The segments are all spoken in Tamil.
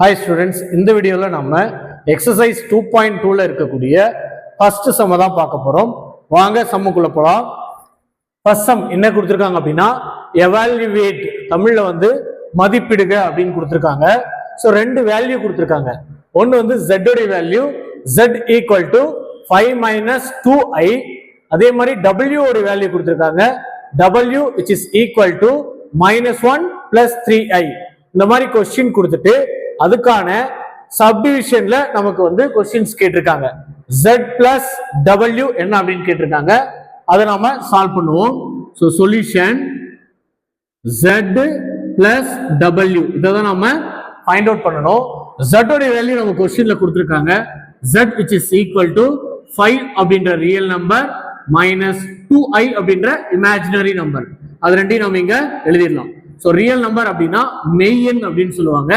ஹாய் ஸ்டூடெண்ட்ஸ் இந்த வீடியோவில் நம்ம எக்ஸசைஸ் டூ பாயிண்ட் டூவில் இருக்கக்கூடிய ஃபர்ஸ்ட் சம்மை தான் பார்க்க போகிறோம் வாங்க சம்முக்குள்ளே போகலாம் ஃபர்ஸ்ட் சம் என்ன கொடுத்துருக்காங்க அப்படின்னா எவால்யூவேட் தமிழில் வந்து மதிப்பிடுக அப்படின்னு கொடுத்துருக்காங்க. ஸோ ரெண்டு வேல்யூ கொடுத்துருக்காங்க. ஒன்று வந்து Z value Z equal to five minus two I அதே மாதிரி டபிள்யூ உடைய வேல்யூ கொடுத்துருக்காங்க. W which is equal to minus one plus three I இந்த மாதிரி கொஸ்டின் கொடுத்துட்டு அதுக்கான சப்டிவிஷன்ல நமக்கு வந்து கொஸ்டின்ஸ் கேட்டிருக்காங்க. ஜெட் பிளஸ் டபிள்யூ என்ன அப்படின்னு கேட்டிருக்காங்க. அதை நாம சால்வ் பண்ணுவோம். So solution Z plus W இதை தான் நம்ம ஃபைண்ட் அவுட் பண்ணணும். ஜெட்டோடைய வேல்யூ நம்ம கொஸ்டின்ல கொடுத்துருக்காங்க. Z which is equal to five அப்படின்ற real number minus two I அப்படின்ற இமேஜினரி நம்பர் அது ரெண்டையும் நம்ம இங்க எழுதிடலாம். ஸோ ரியல் நம்பர் அப்படின்னா மெய்யன் அப்படின்னு சொல்லுவாங்க.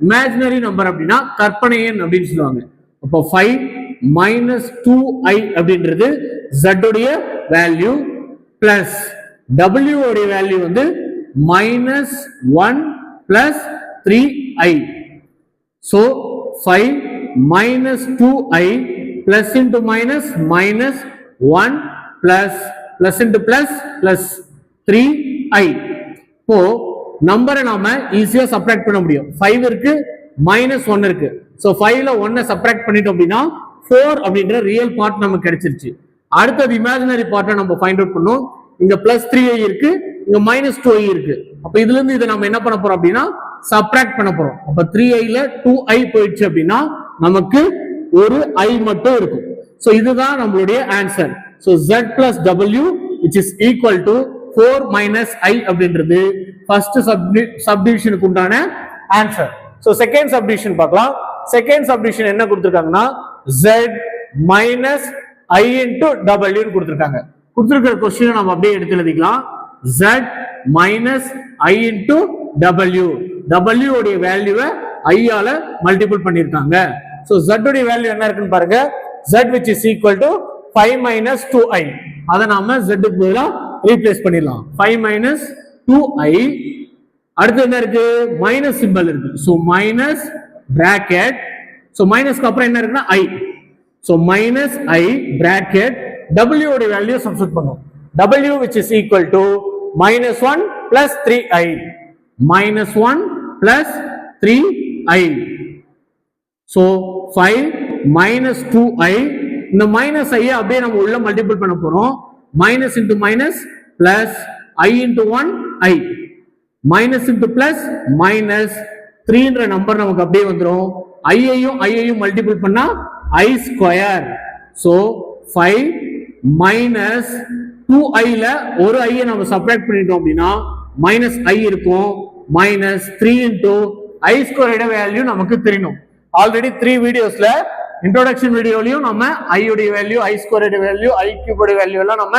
இமேஜினரி நம்பர் அப்படின்னா கற்பனை எண் அப்படின்னு சொல்லுவாங்க. அப்போ ஃபைவ் மைனஸ் டூ ஐ அப்படின்றது ஜட்டுடைய வேல்யூ பிளஸ் டபிள்யூ உடைய வேல்யூ வந்து minus one plus three I so five minus two I plus into minus minus one plus plus into plus plus three I இப்போ நம்பரை நாம ஈஸியா சப்ராக்ட் பண்ண முடியும். ஃபைவ் இருக்கு மைனஸ் ஒன் இருக்கு. ஸோ ஃபைவ்ல ஒன்னை சப்ராக்ட் பண்ணிட்டோம் அப்படின்னா ஃபோர் அப்படின்ற ரியல் பார்ட் நமக்கு கிடைச்சிருச்சு. அடுத்தது இமேஜினரி பார்ட்டை நம்ம ஃபைண்ட் அவுட் பண்ணோம். இங்க பிளஸ் த்ரீ ஐ இருக்கு இங்க மைனஸ் டூ ஐ இருக்கு. அப்ப இதுல இருந்து இதை நம்ம என்ன பண்ண போறோம் அப்படின்னா சப்ராக்ட் பண்ண போறோம். அப்ப த்ரீ ஐல டூ ஐ போயிடுச்சு அப்படின்னா நமக்கு ஒரு ஐ மட்டும் இருக்கும். ஸோ இதுதான் நம்மளுடைய answer so Z plus W which is equal to four minus i அப்படின்றது ஃபர்ஸ்ட் சப்டிவிஷனுக்கு உண்டான ஆன்சர் ஸோ செகண்ட் சப்டிவிஷன் பார்க்கலாம். செகண்ட் சப்டிவிஷன் என்ன கொடுத்துருக்காங்கன்னா ஜெட் மைனஸ் ஐ இன்டு டபிள்யூன்னு கொடுத்துருக்காங்க. கொடுத்துருக்கிற கொஸ்டினை நம்ம அப்படியே எடுத்து எழுதிக்கலாம். Z minus i into W W உடைய வேல்யூவை ஐயால மல்டிபிள் பண்ணியிருக்காங்க. ஸோ ஜெட் உடைய வேல்யூ என்ன இருக்குன்னு பாருங்க. Z which is equal to five minus two I அதை நாம ஜெட்டுக்கு பதிலாக ரீப்ளேஸ் பண்ணிடலாம். ஃபைவ் மைனஸ் டூ ஐ அடுத்து என்ன இருக்கு? மைனஸ் சிம்பல் இருக்கு. ஸோ மைனஸ் பிராக்கெட் ஸோ மைனஸ்க்கு அப்புறம் என்ன இருக்குன்னா I so minus I bracket டபிள்யூட value substitute பண்ணும். W which is equal to minus one plus three I minus one plus three I so five minus two I இந்த மைனஸ் ஐயை அப்படியே நம்ம உள்ள மல்டிபிள் பண்ண போறோம். Minus into minus plus I into one I minus into plus minus த்ரீன்ற நம்பர் நமக்கு அப்படியே வந்துடும் i ஐயும் மல்டிபிள் பண்ணா i square so five minus two ஐல ஒரு ஐயை நம்ம சப்ராக்ட் பண்ணிட்டோம் அப்படின்னா மைனஸ் ஐ இருக்கும். மைனஸ் த்ரீ இன்டூ ஐ ஸ்கொயரோட வேல்யூ நமக்கு தெரியணும் ஆல்ரெடி த்ரீ வீடியோஸ்ல இன்ட்ரோடக்ஷன் வீடியோலையும் நம்ம ஐயுடைய வேல்யூ ஐ ஸ்கொயரோட வேல்யூ ஐ கியூபோட வேல்யூ எல்லாம் நம்ம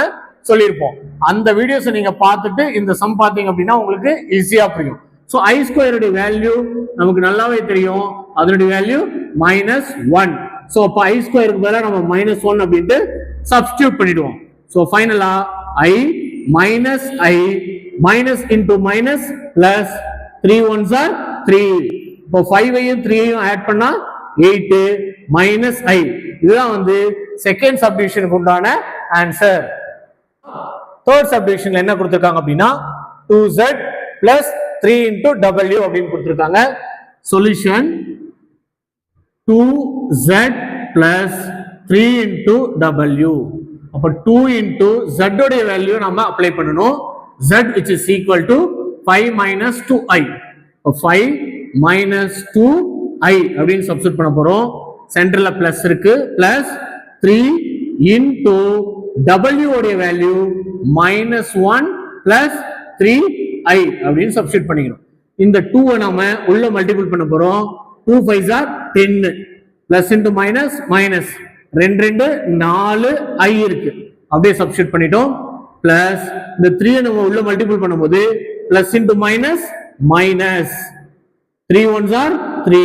சொல்லியிருப்போம். அந்த வீடியோஸை நீங்கள் பார்த்துட்டு இந்த சம் பார்த்தீங்க அப்படின்னா உங்களுக்கு ஈஸியாக புரியும். ஸோ ஐ ஸ்கொயருடைய வேல்யூ நமக்கு நல்லாவே தெரியும். அதனுடைய வேல்யூ மைனஸ் ஒன் ஸோ அப்போ ஐ ஸ்கொயருக்கு பதிலாக நம்ம மைனஸ் ஒன் அப்படின்ட்டு சப்ஸ்டியூட் பண்ணிடுவோம். ஸோ ஃபைனலாக i minus i minus into minus plus three ones are three இப்போ ஃபைவையும் த்ரீயையும் ஆட் பண்ணால் எயிட்டு மைனஸ் ஐ இதுதான் வந்து செகண்ட் சப்டிவிஷனுக்கு உண்டான ஆன்சர் தேர்ட் சப்டிவிஷன்ல என்ன கொடுத்துருக்காங்க அப்படின்னா two Z plus three into W அப்படின்னு கொடுத்துருக்காங்க. Solution two Z plus three into W அப்போ டூ இன்டூ ஜெட்டோடைய வேல்யூ நம்ம அப்ளை பண்ணணும். Z which is equal to five minus two I five minus two I அப்படின்னு சப்ஸ்டியூட் பண்ண போறோம். சென்டர்ல பிளஸ் இருக்கு. பிளஸ் த்ரீ இன்டூ டபிள்யூ உடைய value minus one plus three I அப்படின்னு சப்ஸ்டியூட் பண்ணிக்கணும். இந்த டூவை நாம உள்ள மல்டிபிள் பண்ண போறோம். டூ ஃபைவ் ஆர் டென்னு பிளஸ் இன்டூ மைனஸ் மைனஸ் ரெண்டு ரெண்டு நாலு ஐ இருக்கு. அப்படியே சப்ஸ்டியூட் பண்ணிட்டோம். பிளஸ் இந்த த்ரீ நம்ம உள்ள மல்டிபிள் பண்ணும்போது plus into minus minus three ones are three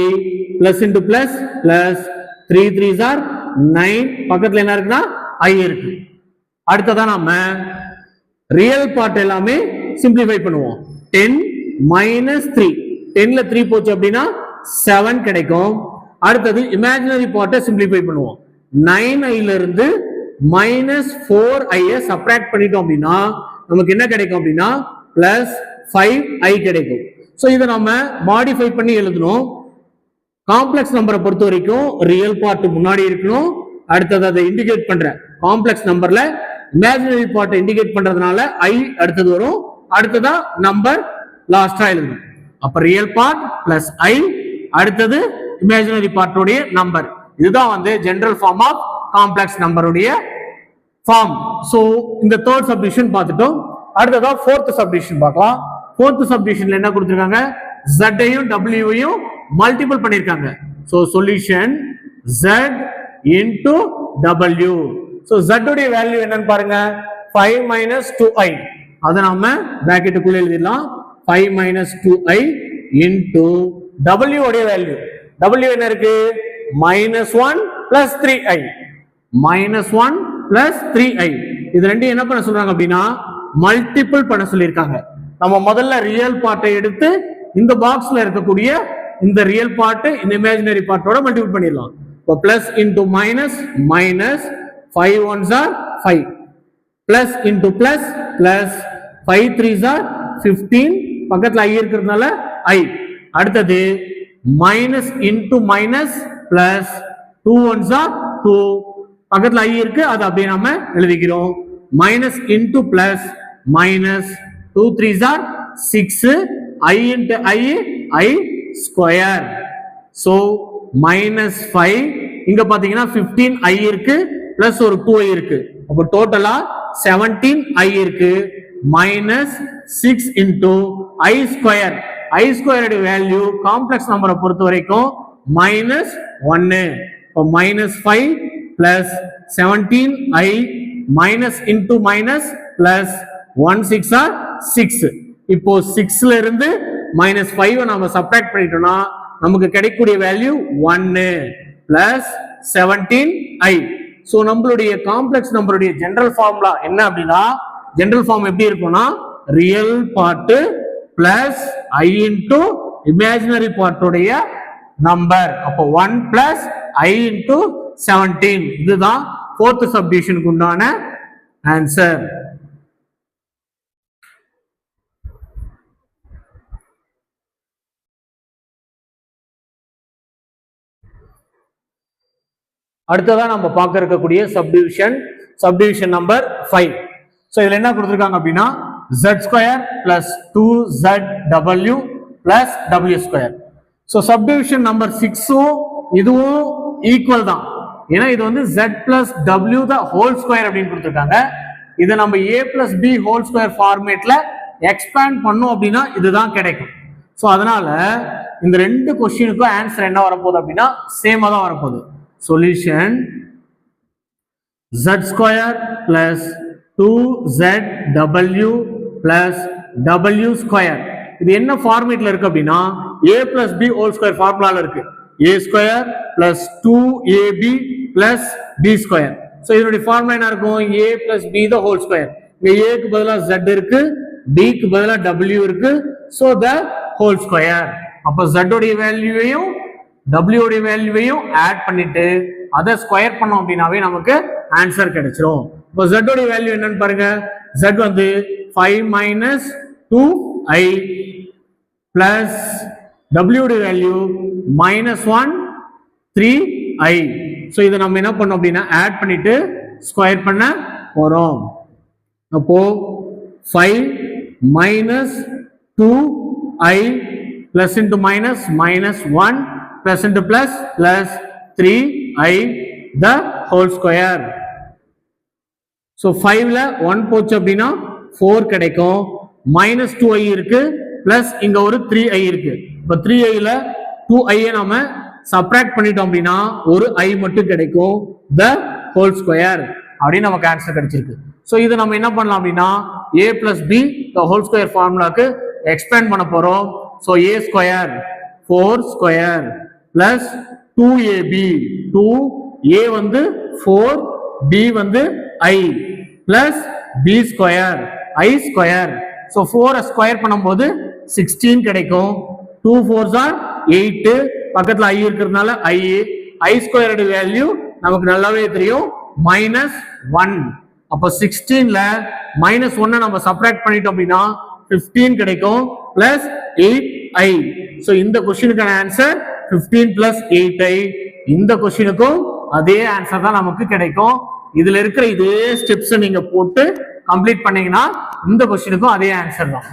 plus into plus plus three threes are nine பக்கத்துல என்ன இருக்குன்னா ஐ இருக்கு. அடுத்ததான் நாம ரியல் பார்ட் எல்லாமே சிம்பிளிஃபை பண்ணுவோம். டென் மைனஸ் த்ரீ டென்ல த்ரீ போச்சு அப்படின்னா செவன் கிடைக்கும். அடுத்தது இமேஜினரி பார்ட்டை சிம்பிளிஃபை பண்ணுவோம். நைன் ஐல இருந்து மைனஸ் ஃபோர் ஐயை சப்ராக்ட் பண்ணிட்டோம் அப்படின்னா நமக்கு என்ன கிடைக்கும் அப்படின்னா பிளஸ் ஃபைவ் ஐ கிடைக்கும். ஸோ இதை நம்ம மாடிஃபை பண்ணி எழுதணும். காம்ப்ளெக்ஸ் நம்பரை பொறுத்த வரைக்கும் ரியல் பார்ட் முன்னாடி இருக்கணும். அடுத்தது அதை இண்டிகேட் பண்ற காம்ப்ளெக்ஸ் நம்பர்ல இமேஜினரி பார்ட்டை இண்டிகேட் பண்றதுனால ஐ அடுத்தது வரும். அடுத்ததா நம்பர் லாஸ்டா எழுதணும். அப்ப ரியல் பார்ட் பிளஸ் ஐ அடுத்தது இமேஜினரி பார்ட்டோடைய நம்பர் இதுதான் வந்து ஜென்ரல் ஃபார்ம் ஆஃப் காம்ப்ளெக்ஸ் நம்பருடைய ஃபார்ம் ஸோ இந்த தேர்ட் சப்டிஷன் பார்த்துட்டோம். அடுத்ததா ஃபோர்த் சப்டிஷன் பார்க்கலாம். ஃபோர்த் சப்டிஷன்ல என்ன கொடுத்துருக்காங்க? ஜட்டையும் டபிள்யூவையும் மல்டிபிள் பண்ணியிருக்காங்க so solution Z into W so Z உடைய வேல்யூ என்னன்னு பாருங்க. ஃபைவ் மைனஸ் டூ ஐ அதை நாம பிராக்கெட்டுக்குள்ள எழுதிடலாம். Five minus two I into W உடைய வேல்யூ டபிள்யூ என்ன இருக்கு? Minus one plus three I minus one plus three I இது ரெண்டும் என்ன பண்ண சொல்றாங்க அப்படின்னா மல்டிபிள் பண்ண சொல்லியிருக்காங்க. நம்ம முதல்ல ரியல் பார்ட்டை எடுத்து இந்த பாக்ஸ்ல இருக்கக்கூடிய இந்த ரியல் பார்ட்டு இந்த இமேஜினரி பார்ட்டோட மல்டிபிள் பண்ணிடலாம். இப்போ plus into minus minus five ones are five plus into plus plus five threes are fifteen பக்கத்தில் ஐ இருக்கிறதுனால ஐ அடுத்தது minus into minus plus two ones are two பக்கத்தில் ஐ இருக்கு அது அப்படியே நம்ம எழுதிக்கிறோம். Minus into plus minus two threes are six I into I I square so minus five இங்க பாத்தீங்கன்னா பிப்டீன் ஐ இருக்கு பிளஸ் ஒரு டூ ஐ இருக்கு. அப்போ டோட்டலா செவன்டீன் ஐ இருக்கு. Minus six into I square I ஸ்கொயரோட வேல்யூ காம்ப்ளெக்ஸ் நம்பரை பொறுத்த வரைக்கும் மைனஸ் ஒன்னு இப்போ minus five plus seventeen I minus into minus plus one six are six இப்போ சிக்ஸ்ல இருந்து மைனஸ் ஃபைவ் நம்ம சப்ராக்ட் பண்ணிட்டோம்னா நமக்கு கிடைக்கக்கூடிய வேல்யூ ஒன்னு பிளஸ் செவன்டீன் ஐ ஸோ நம்மளுடைய காம்ப்ளெக்ஸ் நம்பருடைய ஜென்ரல் ஃபார்முலா என்ன அப்படின்னா ஜென்ரல் ஃபார்ம் எப்படி இருக்கும்னா real part plus I into imaginary பார்ட்டுடைய number அப்போ one plus I into seventeen இதுதான் ஃபோர்த் சப்டிஷனுக்கு உண்டான ஆன்சர் அடுத்ததான் நம்ம பார்க்க இருக்கக்கூடிய subdivision subdivision number five so இதில் என்ன கொடுத்துருக்காங்க அப்படின்னா Z square plus two Z W plus W square so subdivision number சிக்ஸும் இதுவும் ஈக்குவல் தான். ஏன்னா இது வந்து Z plus W the whole square அப்படின்னு கொடுத்துருக்காங்க. இதை நம்ம A plus B whole square ஃபார்மேட்ல expand பண்ணோம் அப்படின்னா இதுதான் கிடைக்கும். ஸோ அதனால இந்த ரெண்டு கொஸ்டினுக்கும் ஆன்சர் என்ன வரப்போகுது அப்படின்னா சேமாக தான் வரப்போகுது. Solution z square plus 2zw plus w square. இது என்ன ஃபார்மேட்ல இருக்கு அப்படின்னா a plus b whole square ஃபார்முலால இருக்கு. A square plus 2ab plus b square. So இதனுடைய ஃபார்முலா என்ன இருக்கும்? A plus b the whole square. இங்க a க்கு பதிலா z இருக்கு b க்கு பதிலா w இருக்கு. ஸோ த ஹோல் ஸ்கொயர் அப்போ z உடைய வேல்யூவையும் W உடைய வேல்யூவையும் ஆட் பண்ணிட்டு அதை ஸ்கொயர் பண்ணோம் அப்படின்னாவே நமக்கு ஆன்சர் கிடைச்சிரும். இப்போ Z உடைய வேல்யூ என்னன்னு பாருங்க. Z வந்து five minus two I plus W உடைய value minus one three I so இதை நம்ம என்ன பண்ணோம் அப்படின்னா ஆட் பண்ணிட்டு ஸ்கொயர் பண்ண போகிறோம் அப்போ five minus two I plus into minus minus one plus into plus plus three I the whole square so ஃபைவ்ல ஒன் போச்சு அப்படின்னா ஃபோர் கிடைக்கும். மைனஸ் டூ ஐ இருக்கு பிளஸ் இங்க ஒரு த்ரீ ஐ இருக்கு. இப்போ த்ரீ ஐல டூ ஐயை நாம சப்ராக்ட் பண்ணிட்டோம் அப்படின்னா ஒரு ஐ மட்டும் கிடைக்கும். த ஹோல் ஸ்கொயர் அப்படின்னு நமக்கு ஆன்சர் கிடைச்சிருக்கு. ஸோ இதை நம்ம என்ன பண்ணலாம் அப்படின்னா A plus B the whole square ஃபார்முலாக்கு expand பண்ண போறோம். So A square four square plus two AB two A வந்து ஃபோர் பி வந்து I plus B square I square so ஃபோரை ஸ்கொயர் பண்ணும்போது சிக்ஸ்டீன் கிடைக்கும். டூ ஃபோர்ஸ் ஆர் எயிட்டு பக்கத்தில் ஐ இருக்கிறதுனால ஐ ஐ ஸ்கொயர்டு வேல்யூ நமக்கு நல்லாவே தெரியும். மைனஸ் ஒன் அப்போ சிக்ஸ்டீனில் மைனஸ் ஒன்னை நம்ம சப்ராக்ட் பண்ணிட்டோம் அப்படின்னா 15 கிடைக்கும். பிளஸ் எயிட் ஐ ஸோ இந்த கொஸ்டினுக்கான ஆன்சர் 15 பிளஸ் எயிட் ஐ இந்த கொஸ்டினுக்கும் அதே ஆன்சர் தான் நமக்கு கிடைக்கும். இதுல இருக்கிற இதே ஸ்டெப்ஸ் நீங்க போட்டு கம்ப்ளீட் பண்ணீங்கன்னா இந்த கொஸ்டினுக்கும் அதே ஆன்சர் தான்.